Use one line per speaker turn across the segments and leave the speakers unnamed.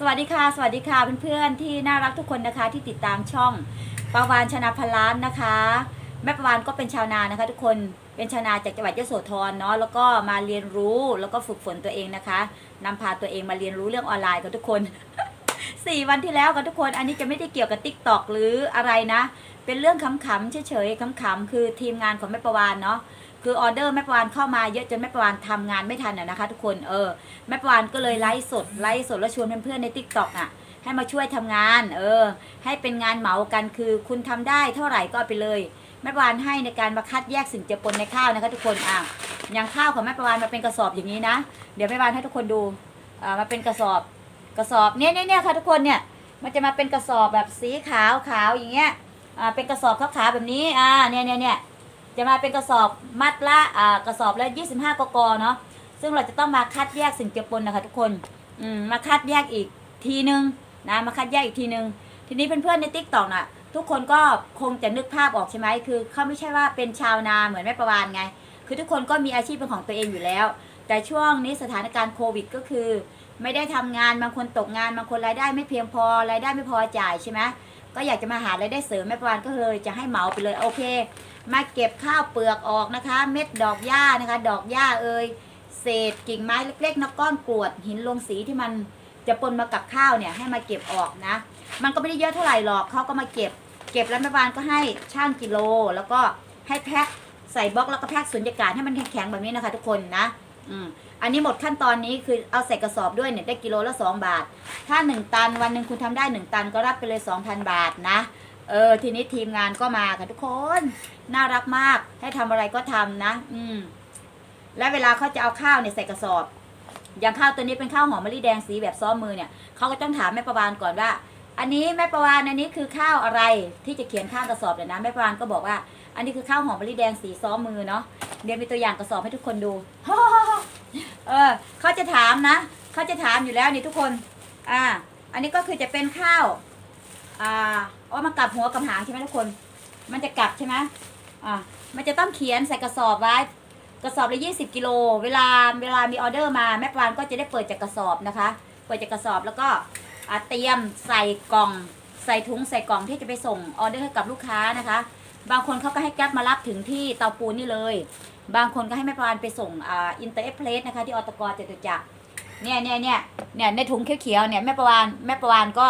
สวัสดีค่ะ สวัสดีค่ะเพื่อนๆที่น่ารักทุกคนนะคะที่ติดตามช่องปาวานชนาพลานนะคะ แม่ปาวานก็เป็นชาวนานะคะ ทุกคนเป็นชาวนาจากจังหวัดยโสธรเนาะแล้วก็มาเรียนรู้แล้วก็ฝึกฝนตัวเองนะคะนำพาตัวเองมาเรียนรู้เรื่องออนไลน์กับทุกคนสี่วันที่แล้วกับทุกคน อันนี้จะไม่ได้เกี่ยวกับติ๊กตอกหรืออะไรนะ เป็นเรื่องขำๆเฉยๆขำๆคือทีมงานของแม่ประวานเนาะ คือออเดอร์แม่ปวานเข้ามาเยอะจนแม่ปวานทำงานไม่ทันอะนะคะ ทุกคนเออแม่ปวานก็เลยไลฟ์สดไลฟ์สดแล้วชวนเพื่อนๆในติ๊กตอกอะให้มาช่วยทำงาน เออ ให้เป็นงานเหมากันคือคุณทำได้เท่าไหร่ก็ไปเลยแม่ปวานให้ในการมาคัดแยกสิ่งเจือปนในข้าวนะคะ ทุกคนอะอย่างข้าวของแม่ปวานมาเป็นกระสอบอย่างนี้นะเดี๋ยวแม่ปวานให้ทุกคนดูอ่ามาเป็นกระสอบกระสอบเนี่ยเนี่ยเนี่ยค่ะทุกคนเนี่ยมันจะมาเป็นกระสอบแบบสีขาวขาวอย่างเงี้ยอ่าเป็นกระสอบขาวๆแบบนี้อ่าเนี่ยเนี่ยเนี่ย จะมาเป็นกระสอบมัดละอ่ากระสอบละ25กกเนาะซึ่งเราจะต้องมาคัดแยกสิ่งเจือปนนะคะทุกคนอืมมาคัดแยกอีกทีนึงนะมาคัดแยกอีกทีนึง ทีนี้เพื่อนๆในติ๊กต็อกน่ะทุกคนก็คงจะนึกภาพออกใช่ไหมคือเขาไม่ใช่ว่าเป็นชาวนาเหมือนแม่ประวานไง คือทุกคนก็มีอาชีพเป็นของตัวเองอยู่แล้ว แต่ช่วงนี้สถานการณ์โควิดก็คือ ไม่ได้ทำงานบางคนตกงานบางคนรายได้ไม่เพียงพอรายได้ไม่พอจ่ายใช่ไหม ก็อยากจะมาหารายได้เสริมแม่ประวานก็เลยจะให้เหมาไปเลยโอเค มาเก็บข้าวเปลือกออกนะคะ เม็ดดอกหญ้านะคะ ดอกหญ้าเอ่ยเศษกิ่งไม้เล็กๆนักก้อนกรวดหินลงสีที่มันจะปนมากับข้าวเนี่ยให้มาเก็บออกนะ มันก็ไม่ได้เยอะเท่าไหร่หรอกเขาก็มาเก็บ เก็บแล้วแม่ประวานก็ให้ช่างกิโล แล้วก็ให้แพ็คใส่บล็อกแล้วก็แพ็คสุญญากาศให้มันแข็งๆแบบนี้นะคะ ทุกคนนะ อืม อันนี้หมดขั้นตอนนี้คือเอาใส่กระสอบด้วยเนี่ยได้กิโลละสองบาท ถ้าหนึ่งตันวันหนึ่งคุณทำได้หนึ่งตันก็รับไปเลยสองพันบาทนะเออทีนี้ทีมงานก็มาค่ะทุกคน น่ารักมากให้ทำอะไรก็ทำนะ อืม และเวลาเขาจะเอาข้าวเนี่ยใส่กระสอบ อย่างข้าวตัวนี้เป็นข้าวหอมมะลิแดงสีแบบซ้อมมือเนี่ยเขาก็ต้องถามแม่ประวานก่อนว่า อันนี้แม่ประวานอันนี้คือข้าวอะไรที่จะเขียนข้างกระสอบเนี่ยนะแม่ประวานก็บอกว่า อันนี้คือข้าวหอมมะลิแดงสีซ้อมมือเนาะเดี๋ยวมีตัวอย่างกระสอบให้ทุกคนดู เออเขาจะถามนะเขาจะถามอยู่แล้วนี่ทุกคน อ่า อันนี้ก็คือจะเป็นข้าว อ่าเอามากลับหัวกับหางใช่ไหมทุกคน มันจะกลับใช่ไหมอ่ามันจะต้องเขียนใส่กระสอบไว้ กระสอบละยี่สิบกิโล เวลาเวลามีออเดอร์มาแม่ปานก็จะได้เปิดจากกระสอบนะคะ เปิดจากกระสอบแล้วก็เตรียมใส่กล่อง ใส่ถุงใส่กล่องที่จะไปส่งออเดอร์ให้กับลูกค้านะคะ บางคนเขาก็ให้แก๊ปมารับถึงที่เตาปูนนี่เลย บางคนก็ให้แม่ปานไปส่งอ่าอินเตอร์เอฟเพลสนะคะที่อตกจตุจักรเนี่ยเนี่ยเนี่ยเนี่ยในถุงเขียวๆเนี่ยแม่ประวานแม่ประวานก็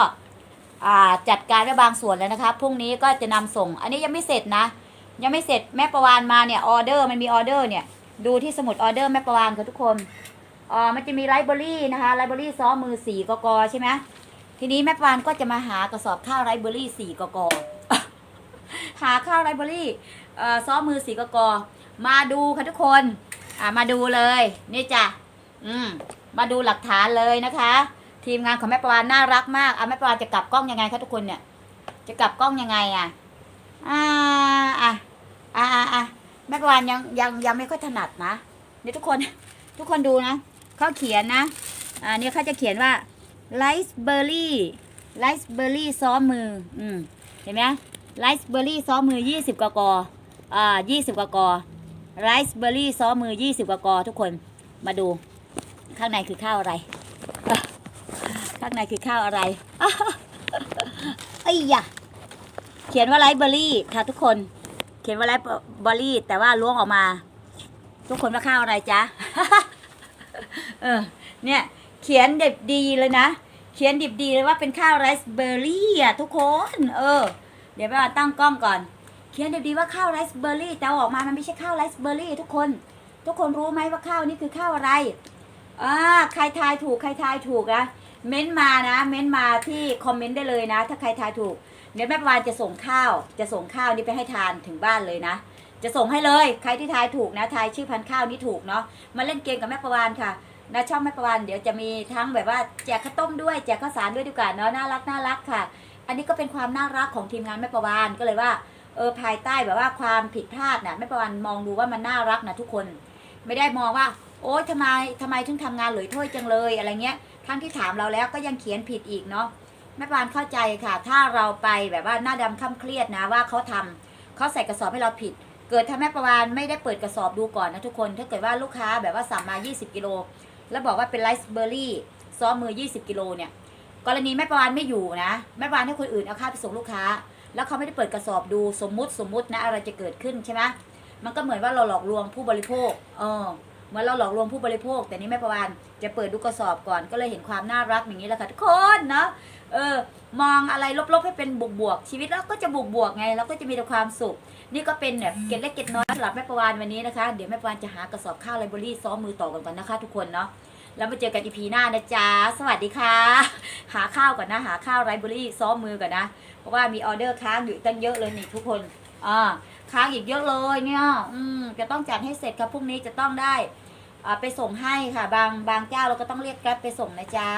อ่าจัดการไว้บางส่วนแล้วนะคะพรุ่งนี้ก็จะนำส่ง อันนี้ยังไม่เสร็จนะ ยังไม่เสร็จแม่ประวานมาเนี่ยออเดอร์มันมีออเดอร์เนี่ยดูที่สมุดออเดอร์แม่ประวานค่ะทุกคนอ่ามันจะมีไลบรารีนะคะไลบรารีซ้อมมือสี่กกใช่ไหมทีนี้แม่ประวานก็จะมาหากระสอบข้าวไลบรารีสี่กก หาข้าวไลบรารีเอ่อซ้อมมือสีกกมาดูค่ะทุกคนมาดูเลยนี่จ้ะอืมมาดูหลักฐานเลยนะคะ ทีมงานของแม่ประวานน่ารักมากเอาแม่ประวานจะกลับกล้องยังไงคะทุกคนเนี่ย จะกลับกล้องยังไงอะอ่าอะอ่าอ่าอะแม่ประวานยังยังยังไม่ค่อยถนัดนะเนี่ยวทุกคนทุกคนดูนะเขาเขียนนะอ่าเนี่ยเขาจะเขียนว่าไรซ์เบอร์รี่ไรซ์เบอร์รี่ซ้อมมือ อืมเห็นไหม ไรซ์เบอร์รี่ซ้อมมือยี่สิบกกอ่ายี่สิบกกไรซ์เบอร์รี่ซ้อมมือยี่สิบกกทุกคนมาดู ข้างในคือข้าวอะไร ข้างในคือข้าวอะไรไอ้ยะเขียนว่าไรซ์เบอร์รี่ค่ะทุกคน เขียนว่าไรซ์เบอร์รี่ แต่ว่าล้วงออกมา ทุกคนว่าข้าวอะไรจ๊ะเออเนี่ยเขียนดิบดีเลยนะ เขียนดิบดีเลยว่าเป็นข้าวไรซ์เบอร์รี่อะทุกคน เออ เดี๋ยวไปมาตั้งกล้องก่อน เขียนดิบดีว่าข้าวไรซ์เบอร์รี่แต่ออกมามันไม่ใช่ข้าวไรซ์เบอร์รี่ทุกคน ทุกคนรู้ไหมว่าข้าวนี่คือข้าวอะไรอ่าใครทายถูกใครทายถูกนะเม้นมานะ เม้นมาที่คอมเมนต์ได้เลยนะ ถ้าใครทายถูกเดี๋ยวแม่ประวานจะส่งข้าว จะส่งข้าวนี้ไปให้ทานถึงบ้านเลยนะ จะส่งให้เลยใครที่ทายถูกนะทายชื่อพันข้าวนี้ถูกเนาะมาเล่นเกมกับแม่ประวานค่ะนะช่องแม่ประวานเดี๋ยวจะมีทั้งแบบว่าแจกข้าวต้มด้วยแจกข้าวสารด้วยดีกว่าเนาะน่ารักน่ารักค่ะ อันนี้ก็เป็นความน่ารักของทีมงานแม่ประวานก็เลยว่าเออภายใต้แบบว่าความผิดพลาดน่ะแม่ประวานมองดูว่ามันน่ารักนะทุกคน ไม่ได้มองว่า โอ๊ยทำไมทำไมถึงทำงานเหลอถ้วยจังเลยอะไรเงี้ยทั้งที่ถามเราแล้วก็ยังเขียนผิดอีกเนาะแม่ประวานเข้าใจค่ะ ถ้าเราไปแบบว่าหน้าดำค่ำเครียดนะว่าเขาทำเขาใส่กระสอบให้เราผิด เกิดถ้าแม่ประวานไม่ได้เปิดกระสอบดูก่อนนะทุกคน ถ้าเกิดว่าลูกค้าแบบว่าสั่งมา 20 กิโลแล้วบอกว่าเป็นไรซ์เบอร์รี่ซ้อสมือ 20 กิโลเนี่ย กรณีแม่ประวานไม่อยู่นะ แม่ประวานให้คนอื่นเอาข้าวไปส่งลูกค้า แล้วเขาไม่ได้เปิดกระสอบดูสมมุติสมมุตินะอะไรจะเกิดขึ้นใช่ไหมมันก็เหมือนว่าเราหลอกลวงผู้บริโภคเออเหมือนเราหลอกลวงผู้บริโภค แต่นี่แม่ประวานจะเปิดดูกระสอบก่อนก็เลยเห็นความน่ารักอย่างนี้แหละค่ะทุกคนเนาะเออมองอะไรลบๆให้เป็นบวกๆชีวิตเราก็จะบวกๆไงเราก็จะมีแต่ความสุข นี่ก็เป็นแบบเกล็ดเล็กเกล็ดน้อยสำหรับแม่ประวานวันนี้นะคะ เดี๋ยวแม่ประวานจะหากระสอบข้าวไลบรารีซ้อมมือต่อกันก่อนนะคะ ทุกคนเนาะ แล้วมาเจอกันอีพีหน้านะจ๊ะ สวัสดีค่ะ หาข้าวก่อนนะ หาข้าวไรบอรี่ซ้อมมือก่อนนะ เพราะว่ามีออเดอร์ค้างอยู่ตั้งเยอะเลยนี่ทุกคนอ่าค้างอีกเยอะเลยเนี่ยอืมจะต้องจัดให้เสร็จครับพรุ่งนี้จะต้องได้อ่าไปส่งให้ค่ะ บางบางเจ้าเราก็ต้องเรียกแกร็บไปส่งนะจ๊ะ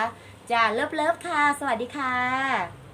จ้าเลิฟเลิฟค่ะ สวัสดีค่ะ